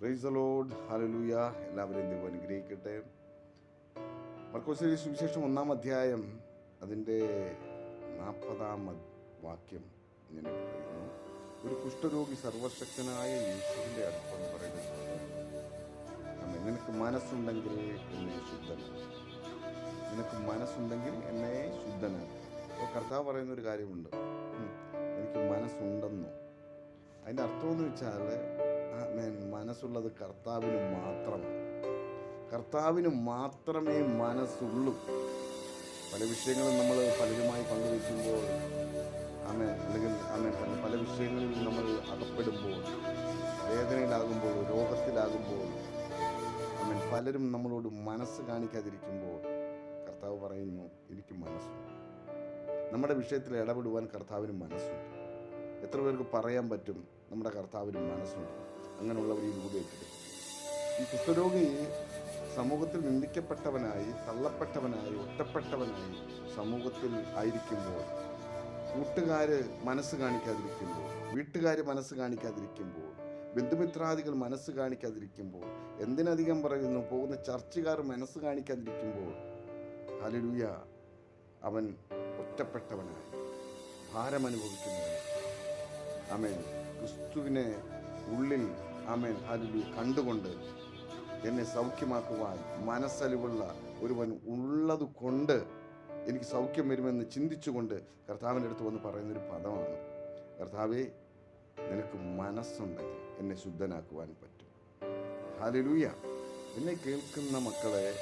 Price Lord hallelujah എല്ലാവരെയും ദൈവം അനുഗ്രഹിക്കട്ടെ. മർക്കോസിലെ സുവിശേഷം ഒന്നാം അധ്യായം അതിന്റെ നാൽപ്പതാം വാക്യം ഇങ്ങനെ പറയുന്നു. ഒരു കുഷ്ഠരോഗി സർവശക്തനായ യേശുവിന്റെ അടുപ്പം പറയുന്നത്. നിനക്ക് മനസ്സുണ്ടെങ്കിൽ എന്നെ ശുദ്ധനാണ് നിനക്ക് മനസ്സുണ്ടെങ്കിൽ എന്നെ ശുദ്ധനാണ് അപ്പോൾ കർത്താവ് പറയുന്ന ഒരു കാര്യമുണ്ട് എനിക്ക് മനസ്സുണ്ടെന്നോ? അതിന്റെ അർത്ഥമെന്ന് വെച്ചാൽ ആമേൻ. മനസ്സുള്ളത് കർത്താവിന് മാത്രമാണ് കർത്താവിന് മാത്രമേ മനസ്സുള്ളൂ. പല വിഷയങ്ങളും നമ്മൾ പലരുമായി പങ്കുവയ്ക്കുമ്പോൾ ആമേൻ അല്ലെങ്കിൽ ആമേൻ പല പല വിഷയങ്ങളിൽ നമ്മൾ അകപ്പെടുമ്പോൾ വേദനയിലാകുമ്പോൾ രോഗത്തിലാകുമ്പോൾ ആമേൻ പലരും നമ്മളോട് മനസ്സ് കാണിക്കാതിരിക്കുമ്പോൾ കർത്താവ് പറയുന്നു എനിക്ക് മനസ്സുണ്ട്. നമ്മുടെ വിഷയത്തിൽ ഇടപെടുവാൻ കർത്താവിന് മനസ്സുണ്ട്. എത്ര പേർക്ക് പറയാൻ പറ്റും നമ്മുടെ കർത്താവിന് മനസ്സുണ്ട്. അങ്ങനെയുള്ളവർ കൂടി ഏറ്റെടുക്കും ഈ കുഷ്ഠരോഗി സമൂഹത്തിൽ നിന്ദിക്കപ്പെട്ടവനായി തള്ളപ്പെട്ടവനായി ഒറ്റപ്പെട്ടവനായി സമൂഹത്തിൽ ആയിരിക്കുമ്പോൾ കൂട്ടുകാർ മനസ്സ് കാണിക്കാതിരിക്കുമ്പോൾ വീട്ടുകാർ മനസ്സ് കാണിക്കാതിരിക്കുമ്പോൾ ബന്ധുമിത്രാദികൾ മനസ്സ് കാണിക്കാതിരിക്കുമ്പോൾ എന്തിനധികം പറയുന്നു പോകുന്ന ചർച്ചുകാർ മനസ്സ് കാണിക്കാതിരിക്കുമ്പോൾ ഹലിലൂയ അവൻ ഒറ്റപ്പെട്ടവനായി ഭാരം അനുഭവിക്കുന്നവനായി അമേൻ ക്രിസ്തുവിനെ ഉള്ളിൽ അമേൻ ഹലിലു കണ്ടുകൊണ്ട് എന്നെ സൗഖ്യമാക്കുവാൻ മനസ്സലിവുള്ള ഒരുവൻ ഉള്ളത് കൊണ്ട് എനിക്ക് സൗഖ്യം വരുമെന്ന് ചിന്തിച്ചുകൊണ്ട് കർത്താവിന്റെ അടുത്ത് വന്ന് പറയുന്നൊരു പദമാണ്. കർത്താവേ നിനക്ക് മനസ്സുണ്ടെങ്കിൽ എന്നെ ശുദ്ധനാക്കുവാൻ പറ്റും. ഹാലലൂയ എന്നെ കേൾക്കുന്ന മക്കളെ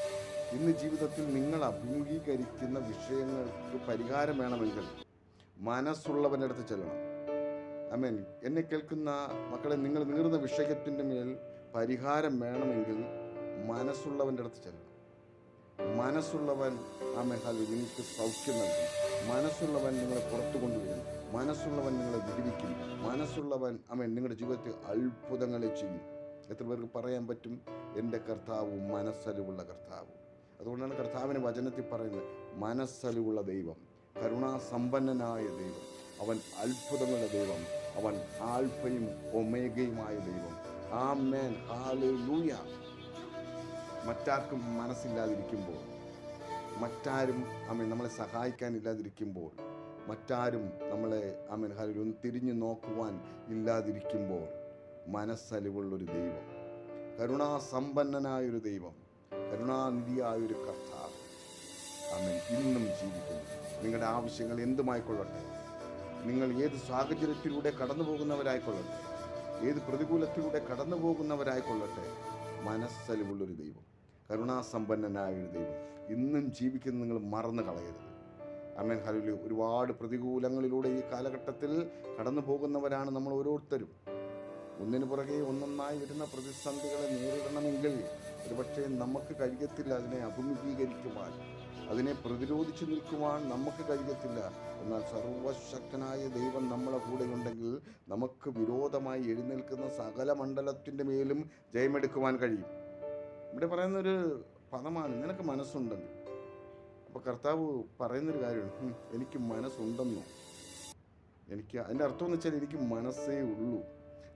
ഇന്ന് ജീവിതത്തിൽ നിങ്ങൾ അഭിമുഖീകരിക്കുന്ന വിഷയങ്ങൾക്ക് പരിഹാരം വേണമെങ്കിൽ മനസ്സുള്ളവന്റെ അടുത്ത് ചെല്ലണം. അമേൻ എന്നെ കേൾക്കുന്ന മക്കളെ നിങ്ങൾ നീറുന്ന വിഷയത്തിന്റെ മേൽ പരിഹാരം വേണമെങ്കിൽ മനസ്സുള്ളവന്റെ അടുത്ത് ചെല്ലണം. മനസ്സുള്ളവൻ ആ മെഹാലി നിങ്ങൾക്ക് സൗഖ്യം നൽകും. മനസ്സുള്ളവൻ നിങ്ങളെ പുറത്തു കൊണ്ടുവരും. മനസ്സുള്ളവൻ നിങ്ങളെ വിടുവിക്കും. മനസ്സുള്ളവൻ അമേൻ നിങ്ങളുടെ ജീവിതത്തിൽ അത്ഭുതങ്ങളെ ചെയ്യും. എത്ര പേർക്ക് പറയാൻ പറ്റും? എന്റെ കർത്താവും മനസ്സലിവുള്ള കർത്താവും. അതുകൊണ്ടാണ് കർത്താവിന് വചനത്തിൽ പറയുന്നത് മനസ്സലിവുള്ള ദൈവം കരുണാസമ്പന്നനായ ദൈവം അവൻ അത്ഭുതങ്ങളുടെ ദൈവം. അവൻ ആൽഫയും ഒമേഗയുമായ ദൈവം. ആ മേൻ ഹാലൂയ മറ്റാർക്കും മനസ്സില്ലാതിരിക്കുമ്പോൾ മറ്റാരും അമ്മ നമ്മളെ സഹായിക്കാനില്ലാതിരിക്കുമ്പോൾ മറ്റാരും നമ്മളെ അമ്മൻ ഹാലു ഒന്ന് തിരിഞ്ഞു നോക്കുവാൻ ഇല്ലാതിരിക്കുമ്പോൾ മനസ്സലിവുള്ളൊരു ദൈവം. കരുണാസമ്പന്നനായൊരു ദൈവം കരുണാനിധിയായൊരു കർത്താവ്. അമ്മൻ ഇന്നും ജീവിക്കുന്നു. നിങ്ങളുടെ ആവശ്യങ്ങൾ എന്തുമായിക്കൊള്ളട്ടെ? നിങ്ങൾ ഏത് സാഹചര്യത്തിലൂടെ കടന്നു പോകുന്നവരായിക്കൊള്ളട്ടെ ഏത് പ്രതികൂലത്തിലൂടെ കടന്നു പോകുന്നവരായിക്കൊള്ളട്ടെ മനസ്സലിവുള്ളൊരു ദൈവം കരുണാസമ്പന്നനായ ഒരു ദൈവം. ഇന്നും ജീവിക്കുന്ന നിങ്ങൾ മറന്നു കളയരുത്. അമ്മൻ ഹലുലി ഒരുപാട് പ്രതികൂലങ്ങളിലൂടെ ഈ കാലഘട്ടത്തിൽ കടന്നു പോകുന്നവരാണ് നമ്മൾ ഓരോരുത്തരും. ഒന്നിനു പുറകെ ഒന്നൊന്നായി വരുന്ന പ്രതിസന്ധികളെ നേരിടണമെങ്കിൽ ഒരുപക്ഷെ നമുക്ക് കഴിയത്തില്ല അതിനെ അഭിമുഖീകരിക്കുവാൻ. അതിനെ പ്രതിരോധിച്ചു നിൽക്കുവാൻ നമുക്ക് കഴിയത്തില്ല. എന്നാൽ സർവശക്തനായ ദൈവം നമ്മളെ കൂടെ ഉണ്ടെങ്കിൽ നമുക്ക് വിരോധമായി എഴുന്നേൽക്കുന്ന സകല മണ്ഡലത്തിന്റെ മേലും ജയമെടുക്കുവാൻ കഴിയും. ഇവിടെ പറയുന്നൊരു പദമാണ് നിനക്ക് മനസ്സുണ്ടെങ്കിൽ അപ്പോൾ കർത്താവ് പറയുന്നൊരു കാര്യമാണ് "ഹും, എനിക്ക് മനസ്സുണ്ടെന്നോ? എനിക്ക് അതിന്റെ അർത്ഥം എന്ന് വെച്ചാൽ എനിക്ക് മനസ്സേ ഉള്ളൂ.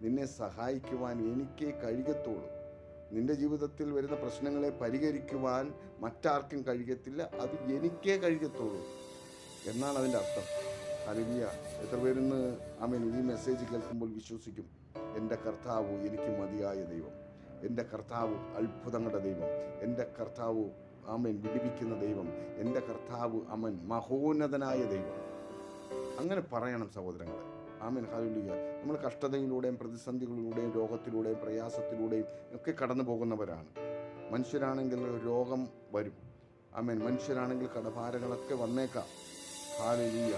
നിന്നെ സഹായിക്കുവാൻ എനിക്കേ കഴിയത്തുള്ളൂ. നിന്റെ ജീവിതത്തിൽ വരുന്ന പ്രശ്നങ്ങളെ പരിഹരിക്കുവാൻ മറ്റാർക്കും കഴിയത്തില്ല. അത് എനിക്കേ കഴിയത്തുള്ളൂ. എന്നാണ് അതിന്റെ അർത്ഥം. അലിയ എത്ര പേരിന്ന് ആമേൻ? ഈ മെസ്സേജ് കേൾക്കുമ്പോൾ വിശ്വസിക്കും. എന്റെ കർത്താവ് എനിക്ക് മതിയായ ദൈവം. എന്റെ കർത്താവ് അത്ഭുതങ്ങളുടെ ദൈവം. എന്റെ കർത്താവ് ആമൻ വിടിപ്പിക്കുന്ന ദൈവം. എന്റെ കർത്താവ് അമൻ മഹോന്നതനായ ദൈവം. അങ്ങനെ പറയണം സഹോദരങ്ങളെ. ആമൻ ഹാലുലിയ നമ്മൾ കഷ്ടതയിലൂടെയും പ്രതിസന്ധികളിലൂടെയും രോഗത്തിലൂടെയും പ്രയാസത്തിലൂടെയും ഒക്കെ കടന്നു പോകുന്നവരാണ്. മനുഷ്യരാണെങ്കിൽ രോഗം വരും. ആമേൻ മനുഷ്യരാണെങ്കിൽ കടഭാരങ്ങളൊക്കെ വന്നേക്കാം. ഹാലുലിയ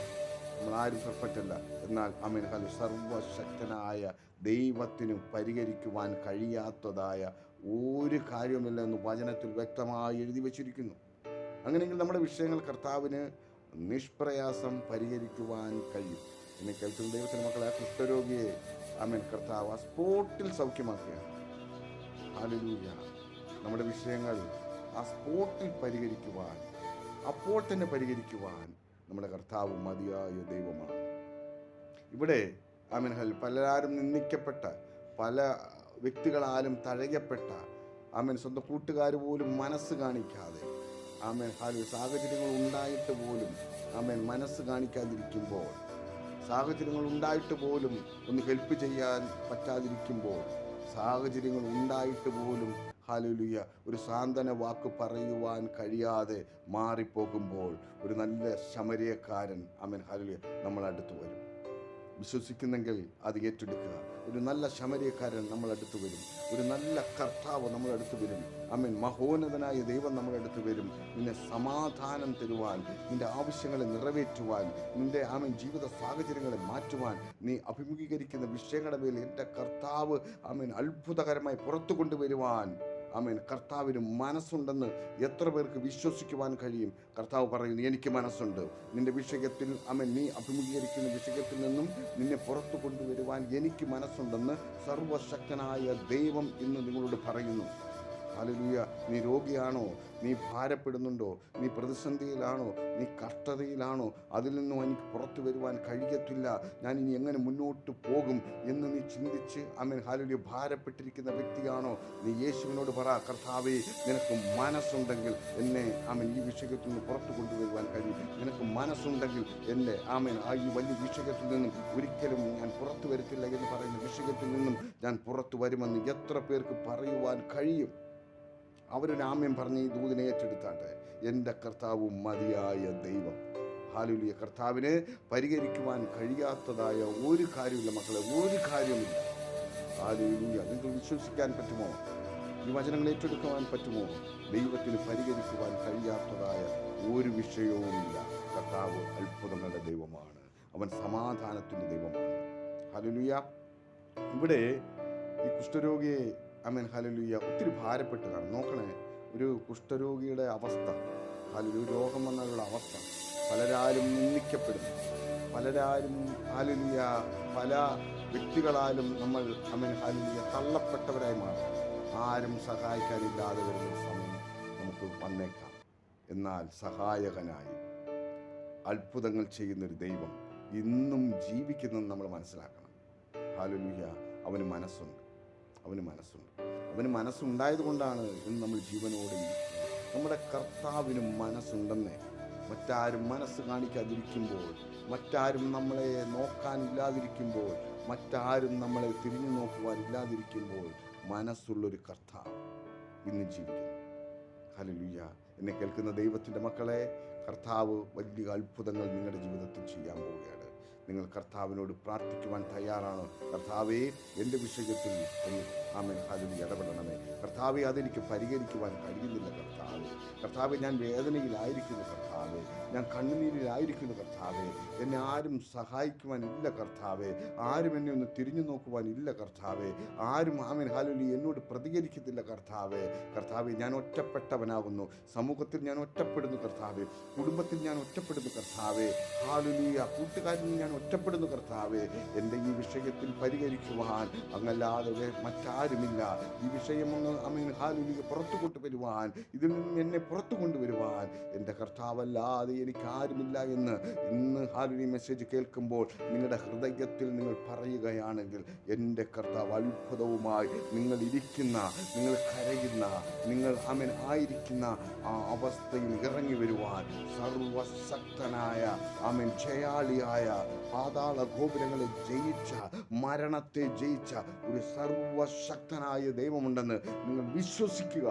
നമ്മൾ ആരും പെർഫെക്റ്റല്ല എന്നാൽ ആമേൻ ഹാലു സർവശക്തനായ ദൈവത്തിന് പരിഹരിക്കുവാൻ കഴിയാത്തതായ ഒരു കാര്യവുമില്ല എന്ന് വചനത്തിൽ വ്യക്തമായി എഴുതി വച്ചിരിക്കുന്നു. അങ്ങനെയെങ്കിൽ നമ്മുടെ വിഷയങ്ങൾ കർത്താവിന് നിഷ്പ്രയാസം പരിഹരിക്കുവാൻ കഴിയും. എന്നെ കേൾക്കുന്ന ദൈവത്തിന് മക്കളെ കുഷ്ഠരോഗിയെ ആമേൻ. കർത്താവ് ആ സ്പോട്ടിൽ സൗഖ്യമാക്കുകയാണ്. ഹാലലൂയ നമ്മുടെ വിഷയങ്ങൾ ആ സ്പോട്ടിൽ പരിഹരിക്കുവാൻ അപ്പോൾ തന്നെ പരിഹരിക്കുവാൻ നമ്മുടെ കർത്താവ് മതിയായ ദൈവമാണ്. ഇവിടെ അമിൻഹൽ ഹൽ പലരും നിന്ദിക്കപ്പെട്ട പല വ്യക്തികളാലും തഴയപ്പെട്ട ആമേൻ സ്വന്തം കൂട്ടുകാർ പോലും മനസ്സ് കാണിക്കാതെ ആമേൻ ഹാലു സാഹചര്യങ്ങൾ ഉണ്ടായിട്ട് പോലും ആമേൻ മനസ്സ് കാണിക്കാതിരിക്കുമ്പോൾ സാഹചര്യങ്ങൾ ഉണ്ടായിട്ട് പോലും ഒന്ന് ഹെൽപ്പ് ചെയ്യാൻ പറ്റാതിരിക്കുമ്പോൾ സാഹചര്യങ്ങൾ ഉണ്ടായിട്ട് പോലും ഹാലുലിയ ഒരു സാന്ത്വന വാക്ക് പറയുവാൻ കഴിയാതെ മാറിപ്പോകുമ്പോൾ ഒരു നല്ല ശമരിയക്കാരൻ അമൻ ഹാലുലിയ നമ്മളടുത്ത് വരും. വിശ്വസിക്കുന്നെങ്കിൽ അത് ഏറ്റെടുക്കുക. ഒരു നല്ല ശമരിയക്കാരൻ നമ്മൾ അടുത്ത് വരും. ഒരു നല്ല കർത്താവ് നമ്മൾ അടുത്ത് വരും. അമ്മൻ മഹോന്നതനായ ദൈവം നമ്മളടുത്ത് വരും. നിന്നെ സമാധാനം തരുവാൻ നിന്റെ ആവശ്യങ്ങളെ നിറവേറ്റുവാൻ നിന്റെ ആമൻ ജീവിത സാഹചര്യങ്ങളെ മാറ്റുവാൻ നീ അഭിമുഖീകരിക്കുന്ന വിഷയങ്ങളുടെ മേൽ എന്റെ കർത്താവ് ആമൻ അത്ഭുതകരമായി പുറത്തു കൊണ്ടുവരുവാൻ ആമേൻ. കർത്താവിന് മനസ്സുണ്ടെന്ന് എത്ര പേർക്ക് വിശ്വസിക്കുവാൻ കഴിയും? കർത്താവ് പറയുന്നു എനിക്ക് മനസ്സുണ്ട്. നിന്റെ വിഷയത്തിൽ അമൻ നീ അഭിമുഖീകരിക്കുന്ന വിഷയത്തിൽ നിന്നും നിന്നെ പുറത്തു കൊണ്ടുവരുവാൻ എനിക്ക് മനസ്സുണ്ടെന്ന് സർവശക്തനായ ദൈവം ഇന്ന് നിങ്ങളോട് പറയുന്നു. ഹല്ലേലൂയ. നീ രോഗിയാണോ? നീ ഭാരപ്പെടുന്നുണ്ടോ? നീ പ്രതിസന്ധിയിലാണോ? നീ കഷ്ടതയിലാണോ? അതിൽ നിന്നും എനിക്ക് പുറത്തു വരുവാൻ കഴിയത്തില്ല. ഞാൻ ഇനി എങ്ങനെ മുന്നോട്ട് പോകും എന്ന് നീ ചിന്തിച്ച് അമ്മൻ ഹാലുലിയ ഭാരപ്പെട്ടിരിക്കുന്ന വ്യക്തിയാണോ? നീ യേശുവിനോട് പറ കർത്താവേ നിനക്ക് മനസ്സുണ്ടെങ്കിൽ എന്നെ ആമൻ ഈ വിഷയത്തിൽ നിന്ന് പുറത്തു കൊണ്ടുവരുവാൻ കഴിയും. നിനക്ക് മനസ്സുണ്ടെങ്കിൽ എന്നെ ആമൻ ആ ഈ വലിയ വിഷയത്തിൽ നിന്നും ഒരിക്കലും ഞാൻ പുറത്തു വരത്തില്ല എന്ന് പറയുന്ന വിഷയത്തിൽ നിന്നും ഞാൻ പുറത്തു വരുമെന്ന് എത്ര പേർക്ക് പറയുവാൻ കഴിയും? അവരൊരു ആമ്യം പറഞ്ഞ് ഈ ദൂതിനെ ഏറ്റെടുത്താട്ടെ. എന്റെ കർത്താവും മതിയായ ദൈവം. ഹാലുലിയ കർത്താവിനെ പരിഹരിക്കുവാൻ കഴിയാത്തതായ ഒരു കാര്യമില്ല മക്കളെ ഒരു കാര്യമില്ല ഹാലുലിയ നിങ്ങൾ വിശ്വസിക്കാൻ പറ്റുമോ? ഈ വചനങ്ങൾ ഏറ്റെടുക്കുവാൻ പറ്റുമോ? ദൈവത്തിന് പരിഹരിക്കുവാൻ കഴിയാത്തതായ ഒരു വിഷയവുമില്ല. കർത്താവ് അത്ഭുതങ്ങളുടെ ദൈവമാണ്. അവൻ സമാധാനത്തിന്റെ ദൈവമാണ്. ഹാലുലിയ ഇവിടെ ഈ കുഷ്ഠരോഗിയെ അമൻ ഹലലുയ്യ ഒത്തിരി ഭാരപ്പെട്ടതാണ്. നോക്കണേ ഒരു കുഷ്ഠരോഗിയുടെ അവസ്ഥ. ഹലലു രോഗം വന്നാലുള്ള അവസ്ഥ. പലരാലും നിന്ദിക്കപ്പെടുന്നു. പലരാരും ഹാലുലിയ പല വ്യക്തികളാലും നമ്മൾ അമീൻ ഹാലുലിയ തള്ളപ്പെട്ടവരായി മാറും ആരും സഹായിക്കാനില്ലാതെ വരുന്ന സമയം നമുക്ക് വന്നേക്കാം. എന്നാൽ സഹായകനായി അത്ഭുതങ്ങൾ ചെയ്യുന്നൊരു ദൈവം ഇന്നും ജീവിക്കുന്നെന്ന് നമ്മൾ മനസ്സിലാക്കണം. ഹാലുലിയ അവന് മനസ്സുണ്ട്. അവന് മനസ്സുണ്ട്. അവന് മനസ്സുണ്ടായത് കൊണ്ടാണ് ഇന്ന് നമ്മൾ ജീവനോടെ നമ്മുടെ കർത്താവിന് മനസ്സുണ്ടെന്നേ. മറ്റാരും മനസ്സ് കാണിക്കാതിരിക്കുമ്പോൾ മറ്റാരും നമ്മളെ നോക്കാനില്ലാതിരിക്കുമ്പോൾ മറ്റാരും നമ്മളെ തിരിഞ്ഞു നോക്കുവാനില്ലാതിരിക്കുമ്പോൾ മനസ്സുള്ളൊരു കർത്താവ് ഇന്ന് ജീവിക്കുന്നു. ഹലലുയ്യ എന്നെ കേൾക്കുന്ന ദൈവത്തിന്റെ മക്കളെ കർത്താവ് വലിയ അത്ഭുതങ്ങൾ നിങ്ങളുടെ ജീവിതത്തിൽ ചെയ്യാൻ പോവുകയാണ്. നിങ്ങൾ കർത്താവിനോട് പ്രാർത്ഥിക്കുവാൻ തയ്യാറാണ്. കർത്താവേ എന്റെ വിഷയത്തിൽ ആമൻ. അതിൽ ഇടപെടണമേ. കർത്താവെ അതെനിക്ക് പരിഹരിക്കുവാൻ കഴിയുന്നില്ല കർത്താവ്. കർത്താവ് ഞാൻ വേദനയിലായിരിക്കുന്നു കർത്താവെ. ഞാൻ കണ്ണുനീരിലായിരിക്കുന്നു കർത്താവേ. എന്നെ ആരും സഹായിക്കുവാനില്ല കർത്താവേ. ആരും എന്നെ ഒന്ന് തിരിഞ്ഞു നോക്കുവാനില്ല കർത്താവേ. ആരും ആമൻ ഹാലുലി എന്നോട് പ്രതികരിക്കത്തില്ല കർത്താവേ. കർത്താവെ ഞാൻ ഒറ്റപ്പെട്ടവനാകുന്നു. സമൂഹത്തിൽ ഞാൻ ഒറ്റപ്പെടുന്നു കർത്താവെ. കുടുംബത്തിൽ ഞാൻ ഒറ്റപ്പെടുന്നു കർത്താവെ. ഹാലുലിയ കൂട്ടുകാരിൽ ഞാൻ ഒറ്റപ്പെടുന്നു കർത്താവെ. എന്റെ ഈ വിഷയത്തിൽ പരിഹരിക്കുവാൻ അങ്ങല്ലാതെ മറ്റാരുമില്ല. ഈ വിഷയം വിഷയമൊന്ന് അമീൻ ഹാലുലിയെ പുറത്തു കൊണ്ടുവരുവാൻ ഇതിൽ നിന്ന് എന്നെ പുറത്തു കൊണ്ടുവരുവാൻ എന്റെ കർത്താവല്ലാതെ എനിക്ക് ആരുമില്ല എന്ന് ഇന്ന് ഹാലി മെസ്സേജ് കേൾക്കുമ്പോൾ നിങ്ങളുടെ ഹൃദയത്തിൽ നിങ്ങൾ പറയുകയാണെങ്കിൽ എന്റെ കർത്താവ് അത്ഭുതവുമായി നിങ്ങൾ ഇരിക്കുന്ന നിങ്ങൾ കരയുന്ന നിങ്ങൾ അമൻ ആയിരിക്കുന്ന ആ അവസ്ഥയിൽ ഇറങ്ങി വരുവാൻ സർവശക്തനായ അമൻ ജയാളിയായ പാതാള ഗോപുരങ്ങളെ ജയിച്ച മരണത്തെ ജയിച്ച ഒരു സർവശക്തനായ ദൈവമുണ്ടെന്ന് നിങ്ങൾ വിശ്വസിക്കുക.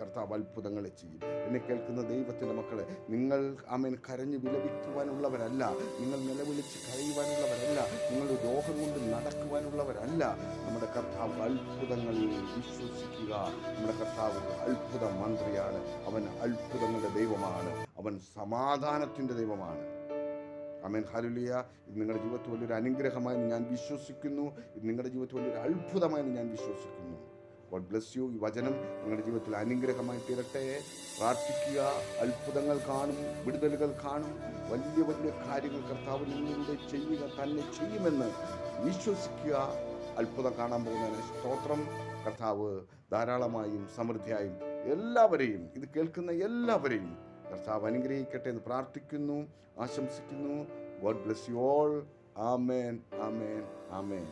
കർത്താവ് അത്ഭുതങ്ങളെ ചെയ്യും. എന്നെ കേൾക്കുന്ന ദൈവത്തിന്റെ മക്കളെ നിങ്ങൾ അമൻ കരഞ്ഞ് വിലപിക്കുവാനുള്ളവരല്ല. നിങ്ങൾ നിലവിളിച്ച് കരയുവാനുള്ളവരല്ല. നിങ്ങൾ രോഗം കൊണ്ട് നടക്കുവാനുള്ളവരല്ല. നമ്മുടെ കർത്താവ് അത്ഭുതങ്ങളിൽ വിശ്വസിക്കുക. നമ്മുടെ കർത്താവ് അത്ഭുത മന്ത്രിയാണ്. അവൻ അത്ഭുതങ്ങളുടെ ദൈവമാണ്. അവൻ സമാധാനത്തിന്റെ ദൈവമാണ്. അമേൻ ഹലുലിയ ഇത് നിങ്ങളുടെ ജീവിതത്തിൽ വലിയൊരു അനുഗ്രഹമായി ഞാൻ വിശ്വസിക്കുന്നു. ഇത് നിങ്ങളുടെ ജീവിതത്തിൽ വലിയൊരു അത്ഭുതമായി ഞാൻ വിശ്വസിക്കുന്നു. ഗോഡ് ബ്ലെസ് യു ഈ വചനം നിങ്ങളുടെ ജീവിതത്തിൽ അനുഗ്രഹമായി തീരട്ടെ. പ്രാർത്ഥിക്കുക. അത്ഭുതങ്ങൾ കാണും. വിടുതലുകൾ കാണും. വലിയ വലിയ കാര്യങ്ങൾ കർത്താവ് നിങ്ങളിലൂടെ ചെയ്യുക തന്നെ ചെയ്യുമെന്ന് വിശ്വസിക്കുക. അത്ഭുതം കാണാൻ പോകുന്നതിന് സ്തോത്രം. കർത്താവ് ധാരാളമായും സമൃദ്ധിയായും എല്ലാവരെയും ഇത് കേൾക്കുന്ന എല്ലാവരെയും കർത്താവ് അനുഗ്രഹിക്കട്ടെ എന്ന് പ്രാർത്ഥിക്കുന്നു ആശംസിക്കുന്നു. God bless you all amen amen amen